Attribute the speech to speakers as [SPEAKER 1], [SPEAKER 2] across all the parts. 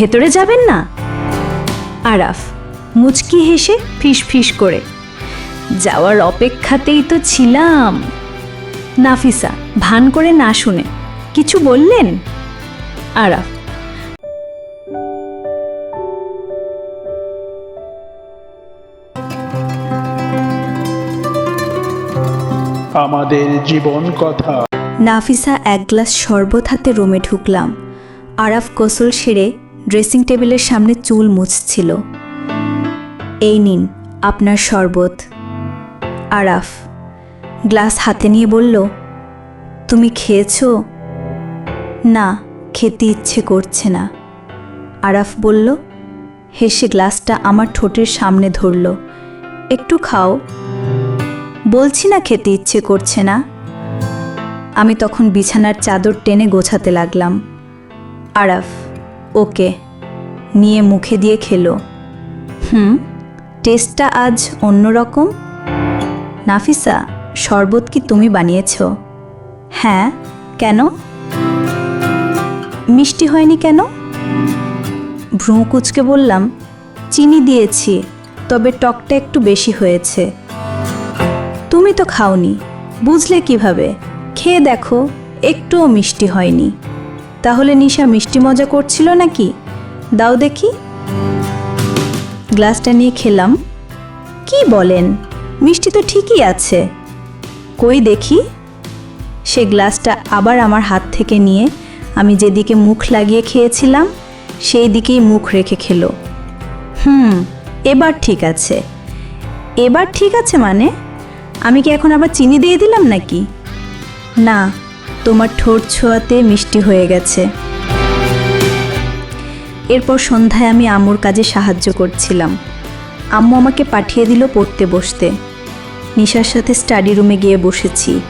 [SPEAKER 1] ভেতরে যাবেন না? আরাফ মুচকি হেসে ফিস ফিস করে যাওয়ার অপেক্ষাতেই তো ছিলাম। নাফিসা ভান করে না শুনে কিছু বললেন? আরাফ
[SPEAKER 2] আমাদের জীবন কথা।
[SPEAKER 3] নাফিসা এক গ্লাস শরবত হাতে রুমে ঢুকলাম। আরাফ গোসল সেরে ড্রেসিং টেবিলের সামনে চুল মুছছিল। এই নিন আপনার শরবত। আরাফ গ্লাস হাতে নিয়ে বলল, তুমি খেয়েছো? না, খেতে ইচ্ছে করছে না। আরাফ বলল, হেসে গ্লাসটা আমার ঠোঁটের সামনে ধরল। একটু খাও। বলছি না খেতে ইচ্ছে করছে না। আমি তখন বিছানার চাদর টেনে গোছাতে লাগলাম। আরাফ ওকে নিয়ে মুখে দিয়ে খেলো। হুম, টেস্টটা আজ অন্যরকম? নাফিসা, শরবত কি তুমি বানিয়েছ? হ্যাঁ কেন? মিষ্টি হয়নি কেন? ভ্রু কুচকে বললাম, চিনি দিয়েছি, তবে টকটা একটু বেশি হয়েছে। তুমি তো খাওনি, বুঝলে কীভাবে? খেয়ে দেখো, একটুও মিষ্টি হয়নি। তাহলে নিশা মিষ্টি মজা করছিল নাকি? দাও দেখি। গ্লাসটা নিয়ে খেলাম। কি বলেন? মিষ্টি তো ঠিকই আছে। কই দেখি? সে গ্লাসটা আবার আমার হাত থেকে নিয়ে আমি যেদিকে মুখ লাগিয়ে খেয়েছিলাম, সেই দিকেই মুখ রেখে খেলো। হুম, এবার ঠিক আছে। এবার ঠিক আছে মানে? আমি কি এখন আবার চিনি দিয়ে দিলাম নাকি? না তোমার ঠোঁট ছোঁয়াতে মিষ্টি হয়ে গেছে। এরপর সন্ধ্যায় আমি আম্মুর কাজে সাহায্য করছিলাম। আম্মু আমাকে পাঠিয়ে দিল পড়তে বসতে। নিশার সাথে স্টাডি রুমে গিয়ে বসেছি।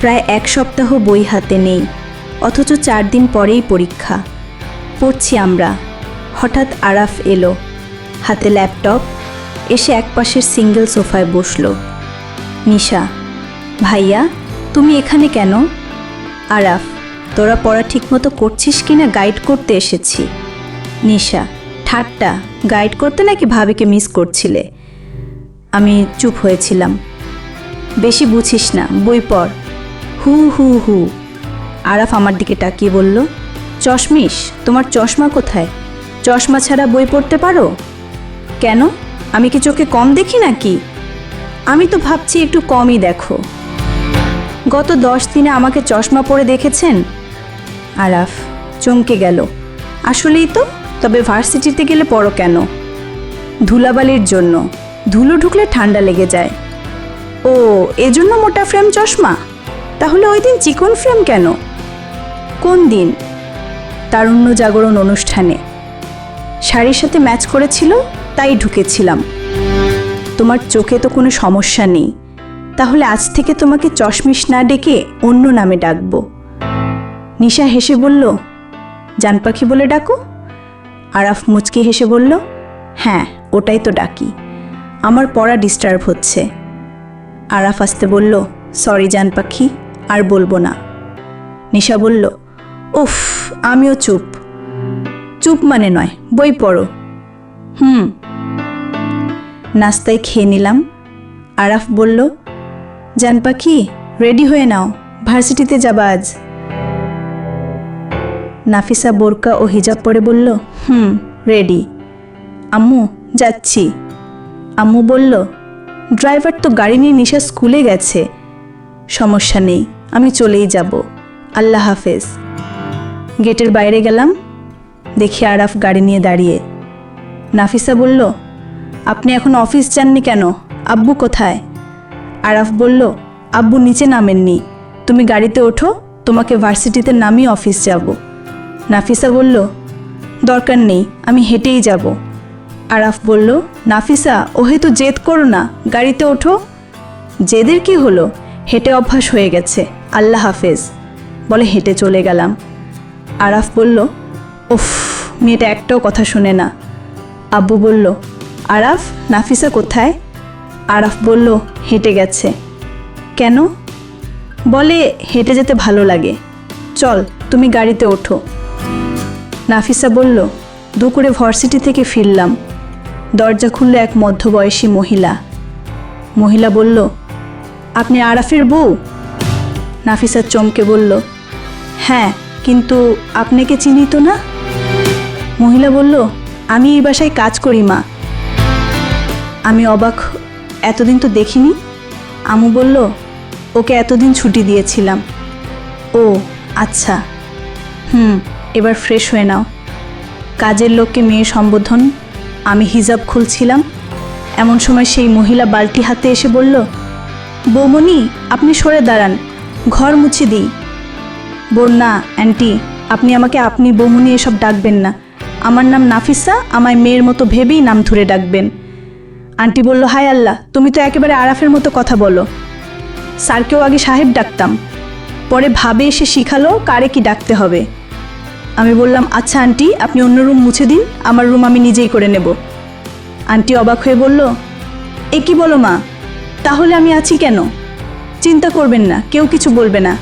[SPEAKER 3] প্রায় এক সপ্তাহ বই হাতে নেই, অথচ চার দিন পরেই পরীক্ষা। পড়ছি আমরা। হঠাৎ আরাফ এলো। হাতে ল্যাপটপ, এসে একপাশের সিঙ্গেল সোফায় বসল। নিশা, ভাইয়া, তুমি এখানে কেন? আরাফ, তোরা পড়া ঠিকমতো করছিস কি না গাইড করতে এসেছি। নিশা, ঠাট্টা গাইড করতে নাকি ভাবিকে মিস করছিলে? আমি চুপ হয়েছিলাম। বেশি বুঝিস না, বই পড়। হু হু হু। আরাফ আমার দিকে তাকিয়ে বলল চশমিস তোমার চশমা কোথায়? চশমা ছাড়া বই পড়তে পারো? কেন? আমি কি চোখে কম দেখি নাকি? আমি তো ভাবছি একটু কমই দেখো। গত দশ দিনে আমাকে চশমা পরে দেখেছেন? আরাফ, চমকে গেল। আসলেই তো, তবে ভার্সিটিতে গেলে পড়ো কেন? ধুলাবালির জন্য। ধুলো ঢুকলে ঠান্ডা লেগে যায়। ও, এজন্য মোটা ফ্রেম চশমা? তাহলে ওই দিন চিকন ফ্রেম কেন? কোন দিন? তারুণ্য জাগরণ অনুষ্ঠানে। শাড়ির সাথে ম্যাচ করেছিল, তাই ঢুকেছিলাম। তোমার চোখে তো কোনো সমস্যা নেই। তাহলে আজ থেকে তোমাকে চশমিশ না ডেকে অন্য নামে ডাকবো। নিশা হেসে বলল, জান পাখি বলে ডাকো? আরাফ মুচকি হেসে বলল হ্যাঁ ওটাই তো ডাকি। আমার পড়া ডিস্টার্ব হচ্ছে। আরাফ আসতে বলল, সরি জান পাখি, আর বলব না। নিশা বলল, উফ, আমিও চুপ। চুপ মানে নয়, বই পড়ো। হুম। নাস্তায় খেয়ে নিলাম। আরাফ বলল জান পাখি, রেডি হয়ে নাও, ভার্সিটিতে যাবা আজ। নাফিসা বোরকা ও হিজাব পরে বলল, হুম, রেডি। আম্মু, যাচ্ছি। আম্মু বলল, ড্রাইভার তো গাড়ি নিয়ে নিশা স্কুলে গেছে। সমস্যা নেই, আমি চলেই যাব। আল্লাহ হাফেজ। গেটের বাইরে গেলাম, দেখি আরাফ গাড়ি নিয়ে দাঁড়িয়ে। নাফিসা বলল, আপনি এখন অফিস যাননি কেন? আব্বু কোথায়? আরাফ বলল, আব্বু নিচে নামেননি। তুমি গাড়িতে ওঠো, তোমাকে ভার্সিটিতে নামিয়ে অফিস যাব। নাফিসা বলল, দরকার নেই, আমি হেঁটেই যাব। আরাফ বলল, নাফিসা ওহেতু জেদ করো না, গাড়িতে ওঠো। জেদের কি হলো? হেঁটে অভ্যাস হয়ে গেছে, আল্লাহ হাফেজ। বলে হেঁটে চলে গেলাম। আরাফ বলল, উফ, মেয়েটা একটাও কথা শুনে না। আব্বু বলল, আরাফ, নাফিসা কোথায়? আরাফ বলল হেঁটে গেছে। কেন? বলে হেঁটে যেতে ভালো লাগে। চল, তুমি গাড়িতে ওঠো। নাফিসা বলল, দুপুরে ভার্সিটি থেকে ফিরলাম। দরজা খুলল এক মধ্যবয়সী মহিলা। মহিলা বলল, আপনি আরাফের বউ? নাফিসা চমকে বলল হ্যাঁ কিন্তু আপনাকে চিনি তো না? মহিলা বলল, আমি এই বাসায় কাজ করি, মা। আমি অবাক এতদিন তো দেখিনি। আমু বলল, ওকে এতদিন ছুটি দিয়েছিলাম। ও আচ্ছা। হুম, এবার ফ্রেশ হয়ে নাও। কাজের লোককে মেয়ে সম্বোধন, আমি হিজাব খুলছিলাম। এমন সময় সেই মহিলা বালতি হাতে এসে বলল, বৌমণি, আপনি সরে দাঁড়ান, ঘর মুছে দিই। বন্যা অ্যান্টি আপনি আমাকে, আপনি বৌমনি এসব ডাকবেন না। আমার নাম নাফিসা, আমায় মেয়ের মতো ভেবেই নাম ধরে ডাকবেন। আন্টি বলল, হায় আল্লাহ, তুমি তো একেবারে আরাফের মতো কথা বলো। স্যারকেও আগে সাহেব ডাকতাম। পরে ভাবে এসে শিখালো কারে কি ডাকতে হবে। আমি বললাম আচ্ছা আন্টি, আপনি অন্য রুম মুছে দিন, আমার রুম আমি নিজেই করে নেব। আন্টি অবাক হয়ে বলল, এ কি বলো মা, তাহলে আমি আছি কেন? চিন্তা করবেন না, কেউ কিছু বলবে না।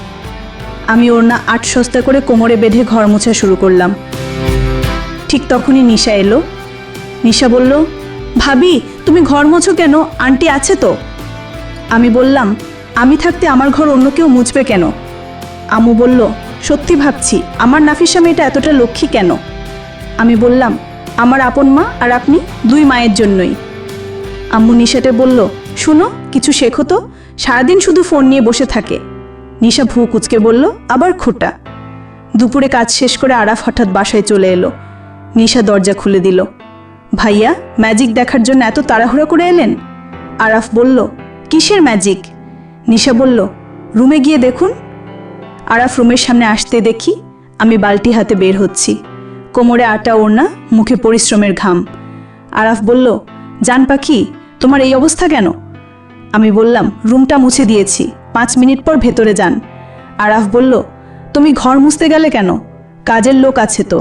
[SPEAKER 3] আমি ওর না আট সস্তা করে কোমরে বেঁধে ঘর মোছা শুরু করলাম। ঠিক তখনই নিশা এলো। নিশা বলল ভাবি, তুমি ঘর মোছো কেন? আন্টি আছে তো। আমি বললাম, আমি থাকতে আমার ঘর অন্য কেউ মুছবে কেন? আমু বলল, সত্যি ভাবছি, আমার নাফিসা মেয়েটা এতটা লক্ষ্মী কেন? আমি বললাম, আমার আপন মা আর আপনি দুই মায়ের জন্যই। আম্মু নিশাতে বলল, শুনো, কিছু শেখো তো, সারাদিন শুধু ফোন নিয়ে বসে থাকে। নিশা ভু কুচকে বলল, আবার খোটা। দুপুরে কাজ শেষ করে আরাফ হঠাৎ বাসায় চলে এলো। নিশা দরজা খুলে দিল। ভাইয়া ম্যাজিক দেখার জন্য এত তাড়াহুড়া করে এলেন? আরাফ বলল, কিসের ম্যাজিক নিশা বলল, রুমে গিয়ে দেখুন। আরাফ রুমের সামনে আসতে দেখি, আমি বালতি হাতে বের হচ্ছি। কোমরে আটা ওড়না, মুখে পরিশ্রমের ঘাম। আরাফ বলল, জান পাখি, তোমার এই অবস্থা কেন? আমি বললাম, রুমটা মুছে দিয়েছি, পাঁচ মিনিট পর ভেতরে যান। আরাফ বলল, তুমি ঘর মুছতে গেলে কেন? কাজের লোক আছে তো।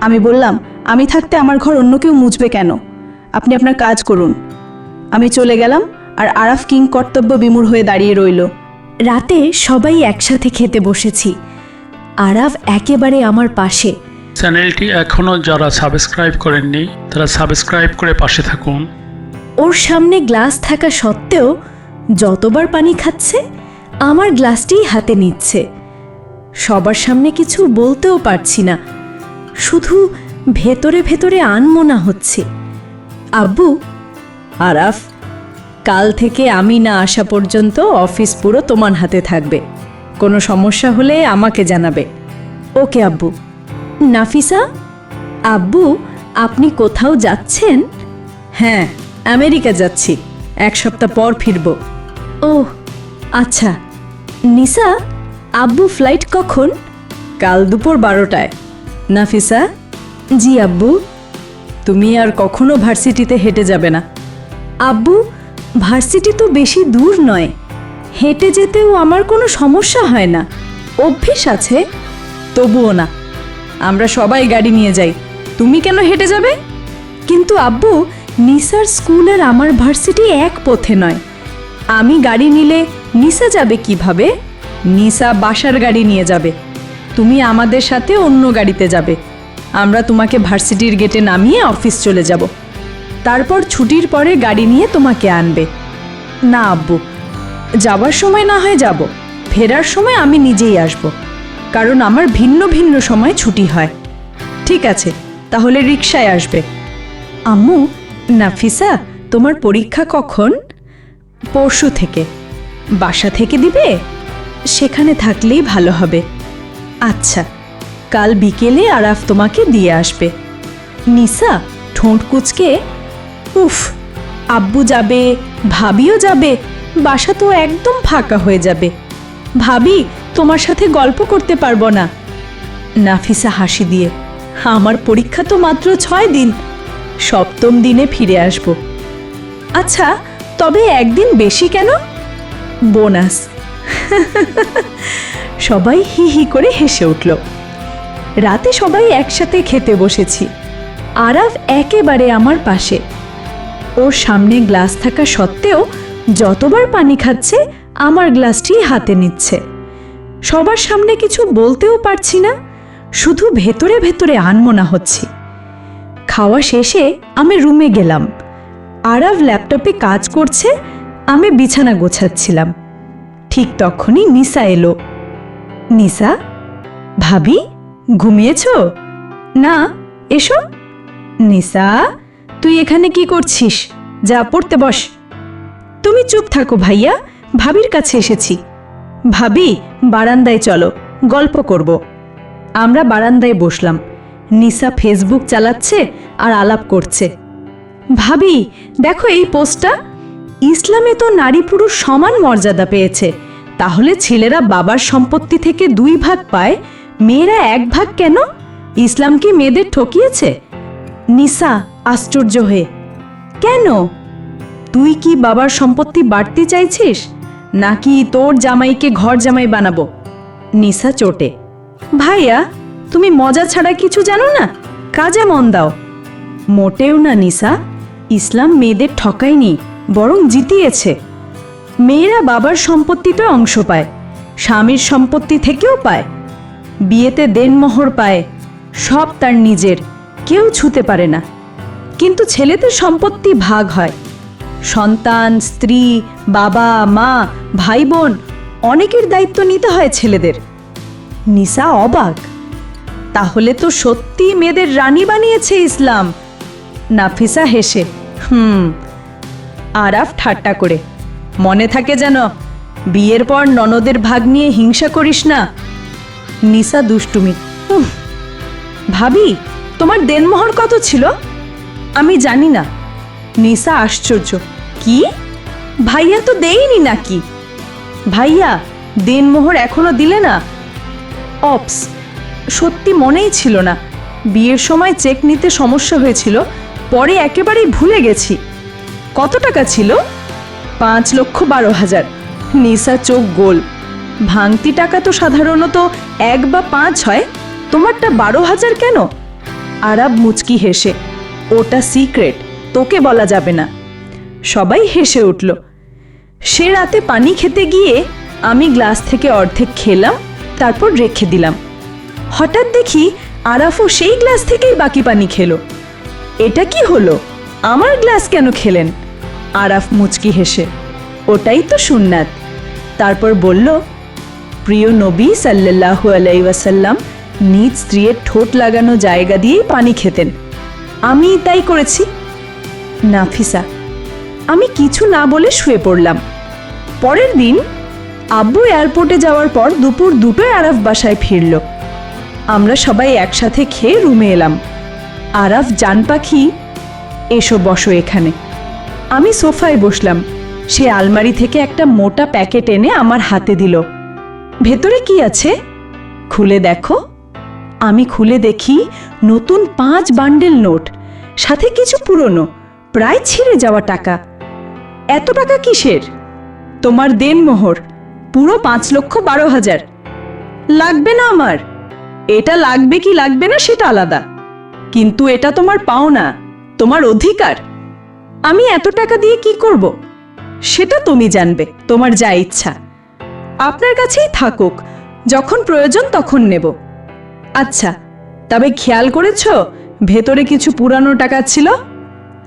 [SPEAKER 3] আমি বললাম আমি থাকতে আমার ঘর অন্য কেউ মুছবে কেন? আপনি আপনার কাজ করুন। আমি চলে গেলাম আর আরাফ কিং কর্তব্য বিমূঢ় হয়ে দাঁড়িয়ে রইল।
[SPEAKER 1] রাতে সবাই একসাথে খেতে বসেছি। আরাফ একেবারে আমার পাশে।
[SPEAKER 2] চ্যানেলটি এখনও যারা সাবস্ক্রাইব করেননি তারা সাবস্ক্রাইব করে পাশে থাকুন।
[SPEAKER 1] ওর সামনে গ্লাস থাকা সত্ত্বেও যতবার পানি খাচ্ছে আমার গ্লাসটিই হাতে নিচ্ছে। সবার সামনে কিছু বলতেও পারছি না। শুধু ভেতরে ভেতরে আনমনা হচ্ছে। আব্বু, আরাফ, কাল থেকে আমি না আসা পর্যন্ত অফিস পুরো তোমার হাতে থাকবে। কোনো সমস্যা হলে আমাকে জানাবে। ওকে আব্বু। নাফিসা, আব্বু, আপনি কোথাও যাচ্ছেন? হ্যাঁ আমেরিকা যাচ্ছি। এক সপ্তাহ পর ফিরব। ও আচ্ছা। নিসা, আব্বু ফ্লাইট কখন? কাল দুপুর বারোটায়। নাফিসা জি, আব্বু। তুমি আর কখনো ভার্সিটিতে হেঁটে যাবে না। আব্বু, ভার্সিটি তো বেশি দূর নয়। হেঁটে যেতেও আমার কোনো সমস্যা হয় না। অভ্যেস আছে, তবুও না। আমরা সবাই গাড়ি নিয়ে যাই। তুমি কেন হেঁটে যাবে? কিন্তু আব্বু, নিসার স্কুল আর আমার ভার্সিটি এক পথে নয়। আমি গাড়ি নিলে নিসা যাবে কীভাবে? নিসা বাসার গাড়ি নিয়ে যাবে। তুমি আমাদের সাথে অন্য গাড়িতে যাবে। আমরা তোমাকে ভার্সিটির গেটে নামিয়ে অফিস চলে যাব। তারপর ছুটির পরে গাড়ি নিয়ে তোমাকে আনবে। না, আব্বু, যাওয়ার সময় না হয় যাব। ফেরার সময় আমি নিজেই আসব, কারণ আমার ভিন্ন ভিন্ন সময় ছুটি হয়। ঠিক আছে, তাহলে রিক্সায় আসবে। আম্মু, নাফিসা, তোমার পরীক্ষা কখন? পরশু থেকে। বাসা থেকে দিবে? সেখানে থাকলেই ভালো হবে। আচ্ছা কাল বিকেলে আরাফ তোমাকে দিয়ে আসবে। নিসা ঠোঁট কুচকে, উফ, আব্বু যাবে, ভাবিও যাবে, বাসা তো একদম ফাঁকা হয়ে যাবে। ভাবি, তোমার সাথে গল্প করতে পারব না। নাফিসা হাসি দিয়ে, আমার পরীক্ষা তো মাত্র ছয় দিন, সপ্তম দিনে ফিরে আসব। আচ্ছা তবে একদিন বেশি কেন? বোনাস। সবাই হি হি করে হেসে উঠল। রাতে সবাই একসাথে খেতে বসেছি। আরাফ একেবারে আমার পাশে। ওর সামনে গ্লাস থাকা সত্ত্বেও যতবার পানি খাচ্ছে, আমার গ্লাসটি হাতে নিচ্ছে। সবার সামনে কিছু বলতেও পারছি না, শুধু ভেতরে ভেতরে আনমনা হচ্ছি।
[SPEAKER 3] খাওয়া শেষে আমি রুমে গেলাম। আরাভ ল্যাপটপে কাজ করছে, আমি বিছানা গোছাচ্ছিলাম। ঠিক তখনই নিসা এলো। নিসা? ভাবি? ঘুমিয়েছ? না, এসো। নিসা, তুই এখানে কি করছিস? যা, পড়তে বস। তুমি চুপ থাকো ভাইয়া, ভাবির কাছে এসেছি। ভাবি, বারান্দায় চলো, গল্প করব। আমরা বারান্দায় বসলাম। নিসা ফেসবুক চালাচ্ছে আর আলাপ করছে। ভাবি, দেখো এই পোস্টটা। ইসলামে তো নারী পুরুষ সমান মর্যাদা পেয়েছে। তাহলে ছেলেরা বাবার সম্পত্তি থেকে দুই ভাগ পায় মেয়েরা এক ভাগ কেন? ইসলাম কি মেয়েদের ঠকিয়েছে? নিসা, আশ্চর্য হয়ে, কেন? তুই কি বাবার সম্পত্তি বাড়তে চাইছিস? নাকি তোর জামাইকে ঘর জামাই বানাবো? নিসা চোটে, ভাইয়া, তুমি মজা ছাড়া কিছু জানো না? কাজে মন দাও। মোটেও না, নিসা। ইসলাম মেয়েদের ঠকায়নি, বরং জিতিয়েছে। মেয়েরা বাবার সম্পত্তিতে অংশ পায়, স্বামীর সম্পত্তি থেকেও পায়। বিয়েতে দেনমোহর পায়, সব তার নিজের, কেউ ছুতে পারে না। কিন্তু ছেলেদের সম্পত্তি ভাগ হয়। সন্তান, স্ত্রী, বাবা, মা ভাই বোন অনেকের দায়িত্ব নিতে হয় ছেলেদের। নিসা অবাক। তাহলে তো সত্যি মেয়েদের রানী বানিয়েছে ইসলাম। নাফিসা হেসে, হুম, আরাফ ঠাট্টা করে। মনে থাকে যেন বিয়ের পর ননদের ভাগ নিয়ে হিংসা করিস না। নিসা দুষ্টুমি। ভাবি, তোমার দেনমোহর কত ছিল? আমি জানি না। নিসা আশ্চর্য। কি? ভাইয়া তো দেয়নি নাকি? ভাইয়া, দেনমোহর এখনও দিলে না? অপস, সত্যি মনেই ছিল না। বিয়ের সময় চেক নিতে সমস্যা হয়েছিল, পরে একেবারেই ভুলে গেছি। কত টাকা ছিল? পাঁচ লক্ষ বারো হাজার। নিসা চোখ গোল। ভাঙতি টাকা তো সাধারণত এক বা পাঁচ হয়। তোমারটা বারো হাজার কেন? আরব মুচকি হেসে, ওটা সিক্রেট, তোকে বলা যাবে না। সবাই হেসে উঠল, সে রাতে পানি খেতে গিয়ে আমি গ্লাস থেকে অর্ধেক খেলাম, তারপর রেখে দিলাম। হঠাৎ দেখি আরাফও সেই গ্লাস থেকেই বাকি পানি খেলো। এটা কি হলো? আমার গ্লাস কেন খেলেন? আরাফ মুচকি হেসে, ওটাই তো সুন্নাত। তারপর বলল প্রিয় নবী সাল্লাল্লাহু আলাইসাল্লাম নিজ স্ত্রীর ঠোঁট লাগানো জায়গা দিয়েই পানি খেতেন। আমি তাই করেছি। নাফিসা, আমি কিছু না বলে শুয়ে পড়লাম। পরের দিন আব্বু এয়ারপোর্টে যাওয়ার পর দুপুর দুটোয় আরাফ বাসায় ফিরল। আমরা সবাই একসাথে খেয়ে রুমে এলাম। আরাফ, জান পাখি, এসো বসো এখানে। আমি সোফায় বসলাম। সে আলমারি থেকে একটা মোটা প্যাকেট এনে আমার হাতে দিল। ভেতরে কি আছে? খুলে দেখো। আমি খুলে দেখি নতুন পাঁচ বান্ডেল নোট, সাথে কিছু পুরনো, প্রায় ছিঁড়ে যাওয়া টাকা। এত টাকা কিসের? তোমার দেন মোহর পুরো পাঁচ লক্ষ বারো হাজার। লাগবে না আমার। এটা লাগবে কি লাগবে না সেটা আলাদা। কিন্তু এটা তোমার পাওনা, তোমার অধিকার। আমি এত টাকা দিয়ে কি করব? সেটা তুমি জানবে, তোমার যা ইচ্ছা। আপনার কাছেই থাকুক। যখন প্রয়োজন তখন নেব। আচ্ছা তবে খেয়াল করেছ, ভেতরে কিছু পুরানো টাকা ছিল?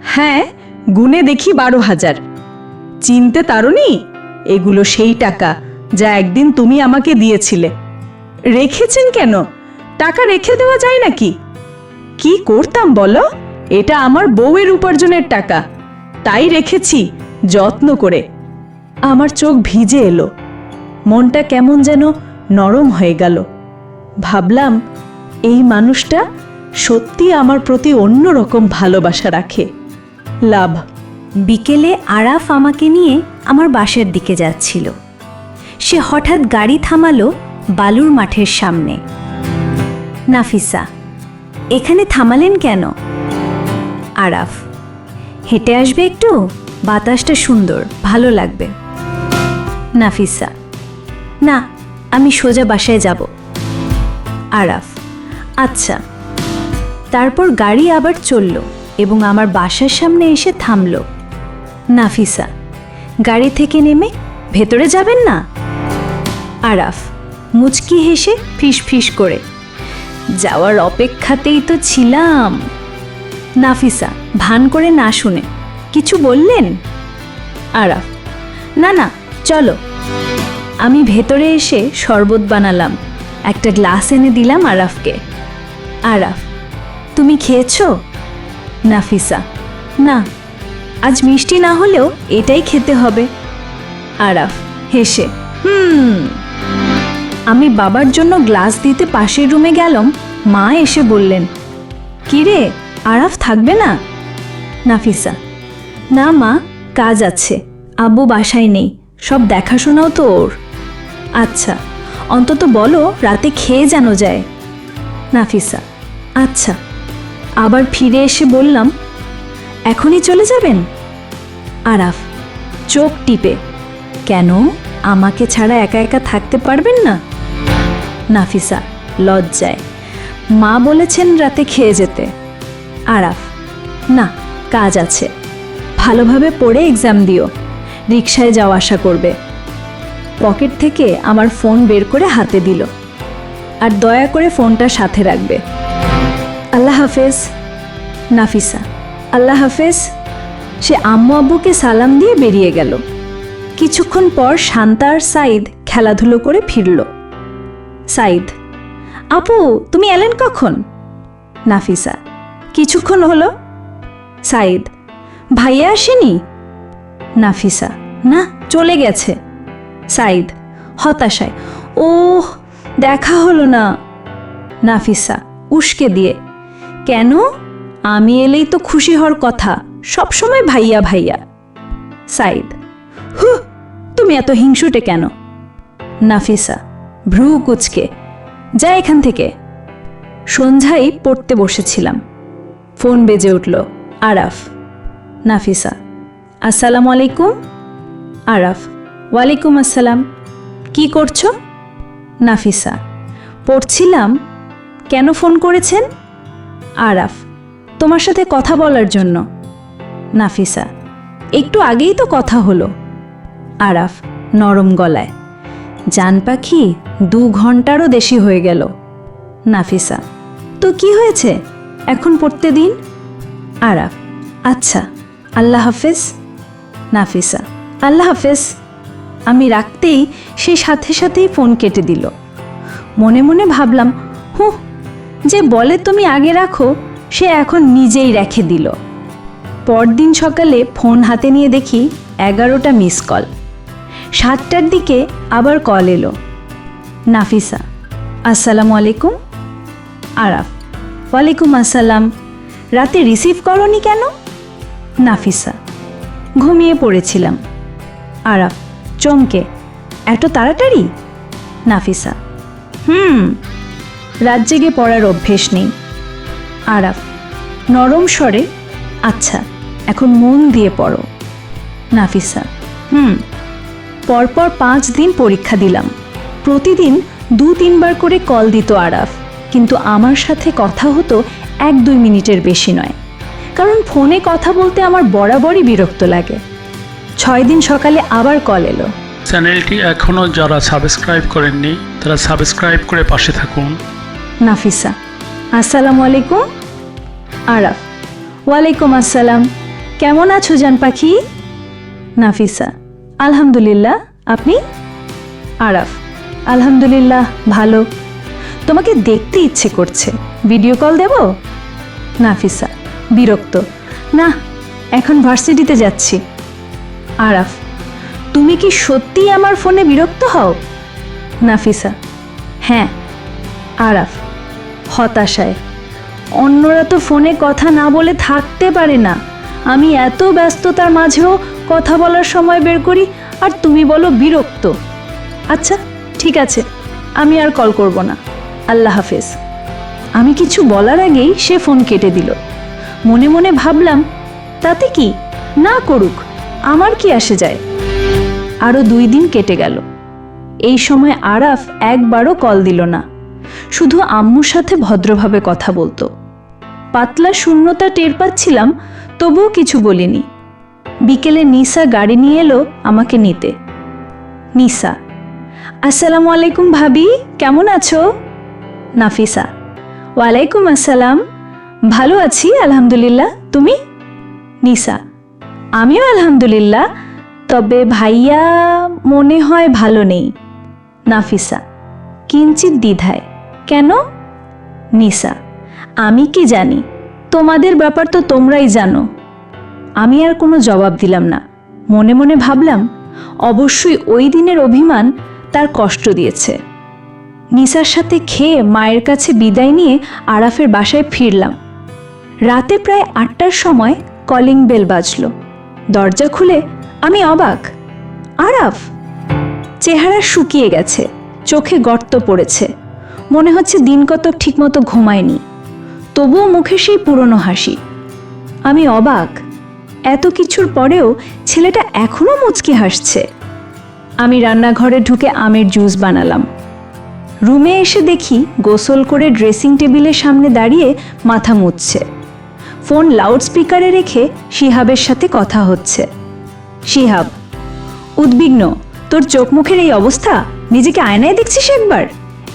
[SPEAKER 3] হ্যাঁ গুনে দেখি বারো হাজার। চিনতে তারনি এগুলো সেই টাকা যা একদিন তুমি আমাকে দিয়েছিলে। রেখেছেন কেন? টাকা রেখে দেওয়া যায় নাকি? কি করতাম বলো? এটা আমার বউয়ের উপার্জনের টাকা। তাই রেখেছি, যত্ন করে। আমার চোখ ভিজে এলো। মনটা কেমন যেন নরম হয়ে গেল। ভাবলাম, এই মানুষটা সত্যি আমার প্রতি অন্যরকম ভালোবাসা রাখে। লাভ,
[SPEAKER 1] বিকেলে আরাফ আমাকে নিয়ে আমার বাসের দিকে যাচ্ছিল। সে হঠাৎ গাড়ি থামালো বালুর মাঠের সামনে। নাফিসা, এখানে থামালেন কেন? আরাফ, হেঁটে আসবে একটু? বাতাসটা সুন্দর, ভালো লাগবে। নাফিসা না, আমি সোজা বাসায় যাব। আরাফ আচ্ছা। তারপর গাড়ি আবার চলল এবং আমার বাসার সামনে এসে থামল। নাফিসা, গাড়ি থেকে নেমে ভেতরে যাবেন না? আরাফ, মুচকি হেসে ফিস ফিস করে, যাওয়ার অপেক্ষাতেই তো ছিলাম।
[SPEAKER 3] নাফিসা, ভান করে না শুনে, কিছু বললেন? আরাফ, না না, চলো। আমি ভেতরে এসে শরবত বানালাম, একটা গ্লাস এনে দিলাম আরাফকে। আরাফ, তুমি খেয়েছো? নাফিসা, না, আজ মিষ্টি না হলেও এটাই খেতে হবে। আরাফ হেসে, হুম, আমি বাবার জন্য গ্লাস দিতে পাশের রুমে গেলাম, মা এসে বললেন কিরে আরাফ থাকবে না? নাফিসা, না মা, কাজ আছে, আব্বু বাসায় নেই, সব দেখাশোনাও তো ওর। আচ্ছা অন্তত বলো রাতে খেয়ে যেন যায়। নাফিসা আচ্ছা আবার ফিরে এসে বললাম, এখনই চলে যাবেন? আরাফ, চোখ টিপে, কেন? আমাকে ছাড়া একা একা থাকতে পারবেন না? নাফিসা লজ্জায়, মা বলেছেন রাতে খেয়ে যেতে। আরাফ, না, কাজ আছে। ভালোভাবে পড়ে এক্সাম দিও। রিকশায় যাওয়া আসা করবে। পকেট থেকে আমার ফোন বের করে হাতে দিল। আর দয়া করে ফোনটা সাথে রাখবে। আল্লাহ হাফেজ। নাফিসা। আল্লাহ হাফেজ, সে আম্মু আব্বুকে সালাম দিয়ে বেরিয়ে গেল। কিছুক্ষণ পর শান্তা আর সাইদ খেলাধুলো করে ফিরল। সাইদ আপু, তুমি এলেন কখন? নাফিসা, কিছুক্ষণ হলো। সাইদ ভাইয়া আসেনি? নাফিসা, না, চলে গেছে। সাইদ, হতাশায়, ওহ, দেখা হলো না। নাফিসা উস্কে দিয়ে, কেন? আমি এলেই তো খুশি হওয়ার কথা, সবসময় ভাইয়া ভাইয়া। সাইদ, হু, তুমি এত হিংসুটে কেন? নাফিসা ভ্রু কুচকে, যা এখান থেকে। সন্ধ্যায় পড়তে বসেছিলাম। ফোন বেজে উঠল, আরাফ। নাফিসা, আসসালামু আলাইকুম। আরাফ ওয়ালাইকুম আসসালাম। কি করছ? নাফিসা, পড়ছিলাম, কেন ফোন করেছেন? আরাফ, তোমার সাথে কথা বলার জন্য। নাফিসা, একটু আগেই তো কথা হলো। আরাফ, নরম গলায়, জান পাখি দু ঘন্টারও বেশি হয়ে গেল। নাফিসা, তো কি হয়েছে? এখন পড়তে দিন? আরাফ আচ্ছা আল্লাহ হাফেজ। নাফিসা, আল্লাহ হাফেজ। আমি রাখতেই সে সাথে সাথেই ফোন কেটে দিল। মনে মনে ভাবলাম, হু, যে বলে তুমি আগে রাখো, সে এখন নিজেই রেখে দিল। পরদিন সকালে ফোন হাতে নিয়ে দেখি এগারোটা মিস কল। সাতটার দিকে আবার কল এলো। নাফিসা, আসসালামু আলাইকুম। আরাফ, ওয়ালাইকুম আসসালাম। রাতে রিসিভ করনি কেন? নাফিসা, ঘুমিয়ে পড়েছিলাম। আরাফ চমকে এত তাড়াতাড়ি? নাফিসা। হুম রাত জেগে পড়ার অভ্যেস নেই। আরাফ, নরম স্বরে আচ্ছা এখন মন দিয়ে পড়ো। নাফিসা, হুম, পরপর পাঁচ দিন পরীক্ষা দিলাম। প্রতিদিন দু তিনবার করে কল দিত আরাফ, কিন্তু আমার সাথে কথা হতো এক দুই মিনিটের বেশি নয়। কারণ ফোনে কথা বলতে আমার বরাবরই বিরক্ত লাগে। ছয় দিন সকালে আবার কল এলো।
[SPEAKER 1] চ্যানেলটি এখনও যারা সাবস্ক্রাইব করেননি তারা সাবস্ক্রাইব করে পাশে থাকুন।
[SPEAKER 3] নাফিসা আসসালামু আলাইকুম। আরাফ ওয়ালাইকুম আসসালাম। কেমন আছো জান পাখি? নাফিসা আলহামদুলিল্লাহ। আপনি? আরাফ আলহামদুলিল্লাহ ভালো। তোমাকে দেখতে ইচ্ছে করছে। ভিডিও কল দেব? নাফিসা বিরক্ত। না এখন ভার্সিটিতে যাচ্ছি। আরাফ, তুমি কি সত্যিই আমার ফোনে বিরক্ত হও? নাফিসা হ্যাঁ আরাফ, হতাশায়। অন্যরা তো ফোনে কথা না বলে থাকতে পারে না। আমি এত ব্যস্ততার মাঝেও কথা বলার সময় বের করি, আর তুমি বলো বিরক্ত। আচ্ছা ঠিক আছে, আমি আর কল করব না। আল্লাহ হাফেজ। আমি কিছু বলার আগেই সে ফোন কেটে দিল। মনে মনে ভাবলাম, তাতে কি? না করুক। আমার কি আসে যায়? আরও দুই দিন কেটে গেল। এই সময় আরাফ একবারও কল দিল না। শুধু আম্মুর সাথে ভদ্রভাবে কথা বলতো। পাতলা শূন্যতা টের পাচ্ছিলাম, তবুও কিছু বলিনি। বিকেলে নিসা গাড়ি নিয়ে এলো আমাকে নিতে। নিসা, আসসালামু আলাইকুম ভাবি, কেমন আছো? নাফিসা, ওয়ালাইকুম আসসালাম, ভালো আছি, আলহামদুলিল্লাহ, তুমি? নিসা আমিও আলহামদুলিল্লাহ, তবে ভাইয়া মনে হয় ভালো নেই, নাফিসা। কিঞ্চিত দ্বিধায়। কেন? নিসা, আমি কি জানি? তোমাদের ব্যাপার তো তোমরাই জানো। আমি আর কোনো জবাব দিলাম না। মনে মনে ভাবলাম, অবশ্যই ওই দিনের অভিমান তার কষ্ট দিয়েছে। নিসার সাথে খেয়ে মায়ের কাছে বিদায় নিয়ে আরাফের বাসায় ফিরলাম। রাতে প্রায় আটটার সময় কলিং বেল বাজলো। দরজা খুলে আমি অবাক। আরাফ! চেহারা শুকিয়ে গেছে, চোখে গর্ত পড়েছে। মনে হচ্ছে দিন কত ঠিকমতো ঘুমায়নি। তবুও মুখে সেই পুরনো হাসি। আমি অবাক, এত কিছুর পরেও ছেলেটা এখনও মুচকি হাসছে। আমি রান্নাঘরে ঢুকে আমের জুস বানালাম। রুমে এসে দেখি গোসল করে ড্রেসিং টেবিলের সামনে দাঁড়িয়ে মাথা মুছছে। ফোন লাউডস্পিকারে রেখে শিহাবের সাথে কথা হচ্ছে। শিহাব, উদ্বিগ্ন, তোর চোখ মুখের এই অবস্থা? নিজেকে আয়নায় দেখছিস একবার?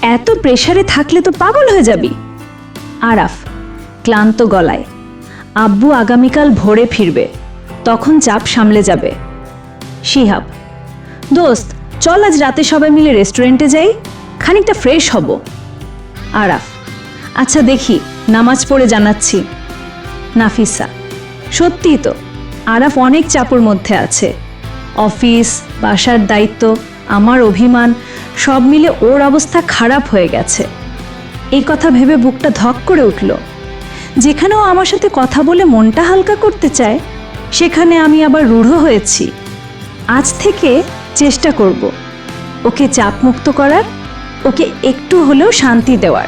[SPEAKER 3] এত প্রেশারে থাকলে তো পাগল হয়ে যাবি। আরাফ, ক্লান্ত গলায়, আব্বু আগামীকাল ভোরে ফিরবে, তখন চাপ সামলে যাবে। শিহাব, দোস্ত, চল আজ রাতে সবাই মিলে রেস্টুরেন্টে যাই, খানিকটা ফ্রেশ হব। আরাফ আচ্ছা দেখি, নামাজ পড়ে জানাচ্ছি। নাফিসা। সত্যিই তো, আরাফ অনেক চাপের মধ্যে আছে। অফিস, বাসার দায়িত্ব, আমার অভিমান, সব মিলে ওর অবস্থা খারাপ হয়ে গেছে। এই কথা ভেবে বুকটা ধক করে উঠল। যেখানেও আমার সাথে কথা বলে মনটা হালকা করতে চায়, সেখানে আমি আবার রূঢ় হয়েছি। আজ থেকে চেষ্টা করব। ওকে চাপমুক্ত করার, ওকে একটু হলেও শান্তি দেওয়ার।